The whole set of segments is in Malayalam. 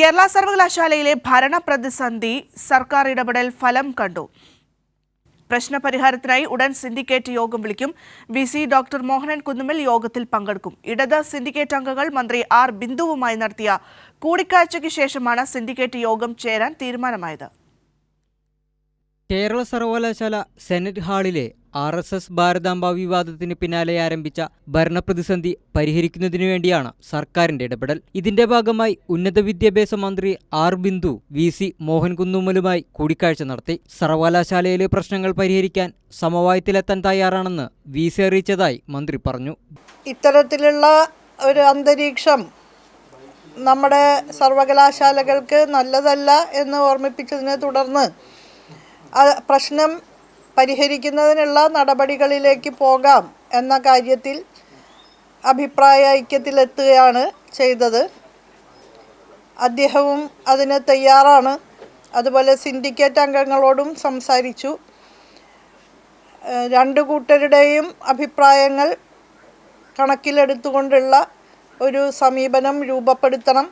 കേരള സർവകലാശാലയിലെ ഭരണപ്രതിസന്ധി സർക്കാർ ഇടപെടൽ ഫലം കണ്ടു. പ്രശ്നപരിഹാരത്തിനായി ഉടൻ സിൻഡിക്കേറ്റ് യോഗം വിളിക്കും. V C doctor Mohanan Kunnummal യോഗത്തിൽ പങ്കെടുക്കും. ഇടത് സിൻഡിക്കേറ്റ് അംഗങ്ങൾ മന്ത്രി ആർ ബിന്ദുവുമായി നടത്തിയ കൂടിക്കാഴ്ചയ്ക്ക് ശേഷമാണ് സിൻഡിക്കേറ്റ് യോഗം ചേരാൻ തീരുമാനമായത്. കേരള സർവകലാശാല സെനറ്റ് ഹാളിലെ ആർ എസ് എസ് ഭാരതാംബ വിവാദത്തിന് പിന്നാലെ ആരംഭിച്ച ഭരണപ്രതിസന്ധി പരിഹരിക്കുന്നതിനു വേണ്ടിയാണ് സർക്കാരിന്റെ ഇടപെടൽ. ഇതിന്റെ ഭാഗമായി ഉന്നത വിദ്യാഭ്യാസ മന്ത്രി ആർ ബിന്ദു വി സി മോഹൻകുന്നുമലുമായി കൂടിക്കാഴ്ച നടത്തി. സർവകലാശാലയിലെ പ്രശ്നങ്ങൾ പരിഹരിക്കാൻ സമവായത്തിലെത്താൻ തയ്യാറാണെന്ന് വി സി അറിയിച്ചതായി മന്ത്രി പറഞ്ഞു. ഇത്തരത്തിലുള്ള ഒരു അന്തരീക്ഷം നമ്മുടെ സർവകലാശാലകൾക്ക് നല്ലതല്ല എന്ന് ഓർമ്മിപ്പിച്ചതിനെ തുടർന്ന് പ്രശ്നം പരിഹരിക്കുന്നതിനുള്ള നടപടികളിലേക്ക് പോകാം എന്ന കാര്യത്തിൽ അഭിപ്രായ ഐക്യത്തിലെത്തുകയാണ് ചെയ്തത്. അദ്ദേഹവും അതിന് തയ്യാറാണ്. അതുപോലെ സിൻഡിക്കേറ്റ് അംഗങ്ങളോടും സംസാരിച്ചു. രണ്ട് കൂട്ടരുടെയും അഭിപ്രായങ്ങൾ കണക്കിലെടുത്തുകൊണ്ടുള്ള ഒരു സമീപനം രൂപപ്പെടുത്തണം.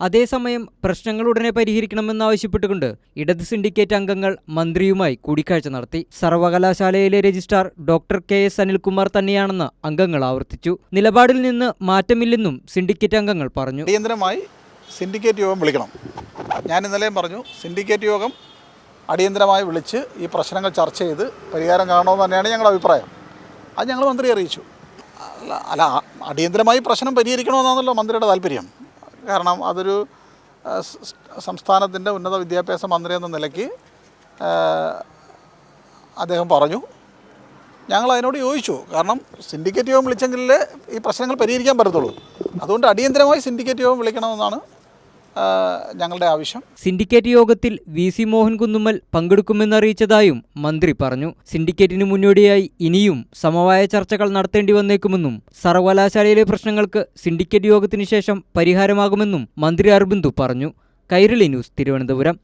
അതേസമയം പ്രശ്നങ്ങൾ ഉടനെ പരിഹരിക്കണമെന്നാവശ്യപ്പെട്ടുകൊണ്ട് ഇടത് സിൻഡിക്കേറ്റ് അംഗങ്ങൾ മന്ത്രിയുമായി കൂടിക്കാഴ്ച നടത്തി. സർവകലാശാലയിലെ registrar doctor K. S. Anilkumar തന്നെയാണെന്ന് അംഗങ്ങൾ ആവർത്തിച്ചു. നിലപാടിൽ നിന്ന് മാറ്റമില്ലെന്നും സിൻഡിക്കേറ്റ് അംഗങ്ങൾ പറഞ്ഞു. അടിയന്തരമായി സിൻഡിക്കേറ്റ് യോഗം വിളിക്കണം. ഞാൻ ഇന്നലെയും പറഞ്ഞു സിൻഡിക്കേറ്റ് യോഗം അടിയന്തരമായി വിളിച്ച് ഈ പ്രശ്നങ്ങൾ ചർച്ച ചെയ്ത് പരിഹാരം കാണണമെന്ന് തന്നെയാണ് ഞങ്ങളുടെ അഭിപ്രായം. അത് ഞങ്ങൾ മന്ത്രിയെ അറിയിച്ചു. അല്ല അടിയന്തരമായി പ്രശ്നം പരിഹരിക്കണമെന്നാണല്ലോ മന്ത്രിയുടെ താല്പര്യം. കാരണം അതൊരു സംസ്ഥാനത്തിന്റെ ഉന്നത വിദ്യാഭ്യാസ മന്ത്രി എന്ന നിലയ്ക്ക് അദ്ദേഹം പറഞ്ഞു. ഞങ്ങൾ അതിനോട് യോജിച്ചു. കാരണം സിൻഡിക്കേറ്റ് യോഗം വിളിച്ചെങ്കിലേ ഈ പ്രശ്നങ്ങൾ പരിഹരിക്കാൻ പറ്റത്തുള്ളൂ. അതുകൊണ്ട് അടിയന്തരമായി സിൻഡിക്കേറ്റ് യോഗം വിളിക്കണമെന്നാണ് ഞങ്ങളുടെ ആവശ്യം. സിൻഡിക്കേറ്റ് യോഗത്തിൽ വി സി മോഹൻ കുന്നുമ്മൽ പങ്കെടുക്കുമെന്നറിയിച്ചതായും മന്ത്രി പറഞ്ഞു. സിൻഡിക്കേറ്റിന് മുന്നോടിയായി ഇനിയും സമവായ ചർച്ചകൾ നടത്തേണ്ടി വന്നേക്കുമെന്നും സർവകലാശാലയിലെ പ്രശ്നങ്ങൾക്ക് സിൻഡിക്കേറ്റ് യോഗത്തിന് ശേഷം പരിഹാരമാകുമെന്നും മന്ത്രി അർബിന്ദു പറഞ്ഞു. കൈരളി ന്യൂസ് തിരുവനന്തപുരം.